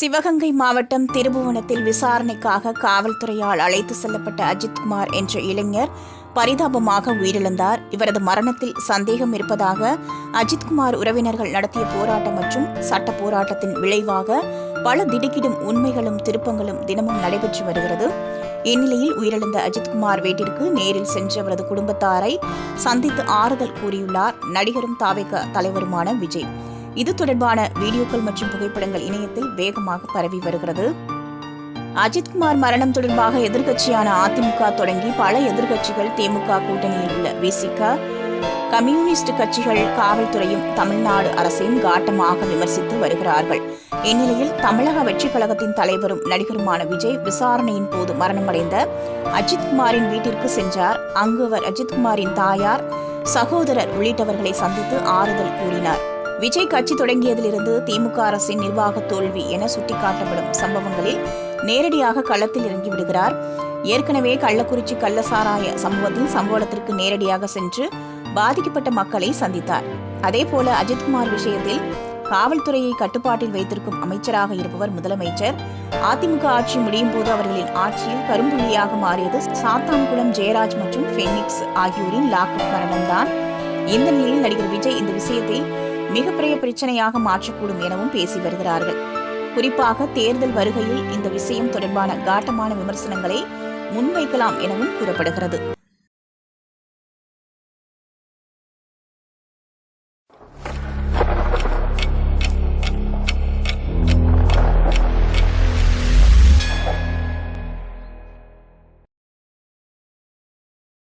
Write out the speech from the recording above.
சிவகங்கை மாவட்டம் திருபுவனத்தில் விசாரணைக்காக காவல்துறையால் அழைத்து செல்லப்பட்ட அஜித்குமார் என்ற இளைஞர் பரிதாபமாக உயிரிழந்தார். இவரது மரணத்தில் சந்தேகம் இருப்பதாக அஜித்குமார் உறவினர்கள் நடத்திய போராட்டம் மற்றும் சட்ட போராட்டத்தின் விளைவாக பல திடுக்கிடும் உண்மைகளும் திருப்பங்களும் தினமும் நடைபெற்று வருகிறது. இந்நிலையில் உயிரிழந்த அஜித்குமார் வீட்டிற்கு நேரில் சென்று அவரது குடும்பத்தாரை சந்தித்து ஆறுதல் கூறியுள்ளார். நடிகரும் தாவேக தலைவருமான விஜய். இது தொடர்பான வீடியோக்கள் மற்றும் புகைப்படங்கள் இணையத்தில் வேகமாக பரவி வருகிறது. அஜித்குமார் மரணம் தொடர்பாக எதிர்க்கட்சியான அதிமுக தொடங்கி பல எதிர்க்கட்சிகள் திமுக கூட்டணியில் உள்ள விசிக கம்யூனிஸ்ட் கட்சிகள் காவல்துறையும் தமிழ்நாடு அரசையும் காட்டமாக விமர்சித்து வருகிறார்கள். இந்நிலையில் தமிழக வெற்றிக் கழகத்தின் தலைவரும் நடிகருமான விஜய் விசாரணையின் போது மரணமடைந்த அஜித்குமாரின் வீட்டிற்கு சென்றார். அங்கு அவர் அஜித்குமாரின் தாயார் சகோதரர் உள்ளிட்டவர்களை சந்தித்து ஆறுதல் கூறினார். விஜய் கட்சி தொடங்கியதிலிருந்து திமுக அரசின் நிர்வாக தோல்வி என சுட்டிக்காட்டப்படும் சம்பவங்களில் நேரடியாக களத்தில் இறங்கிவிடுகிறார் ஏற்கனவே கள்ளக்குறிச்சி கள்ளசாராய சம்பவத்தில் சம்பவத்திற்கு நேரடியாக சென்று பாதிக்கப்பட்ட மக்களை சந்தித்தார். அதேபோல அஜித்குமார் விஷயத்தில் காவல்துறையை கட்டுப்பாட்டில் வைத்திருக்கும் அமைச்சராக இருப்பவர் முதலமைச்சர். அதிமுக ஆட்சி முடியும் போது அவர்களின் ஆட்சியில் கரும்புள்ளியாக மாறியது சாத்தான்குளம் ஜெயராஜ் மற்றும் ஃபெனிக்ஸ் ஆகியோரின் லாக்அப் மரணம்தான். இந்த நிலையில் நடிகர் விஜய் இந்த விஷயத்தை மிகப்பெரிய பிரச்சனையாக மாற்றக்கூடும் எனவும் பேசி வருகிறார்கள். குறிப்பாக தேர்தல் வருகையில் இந்த விஷயம் தொடர்பான காட்டமான விமர்சனங்களை முன்வைக்கலாம் எனவும் கூறப்படுகிறது.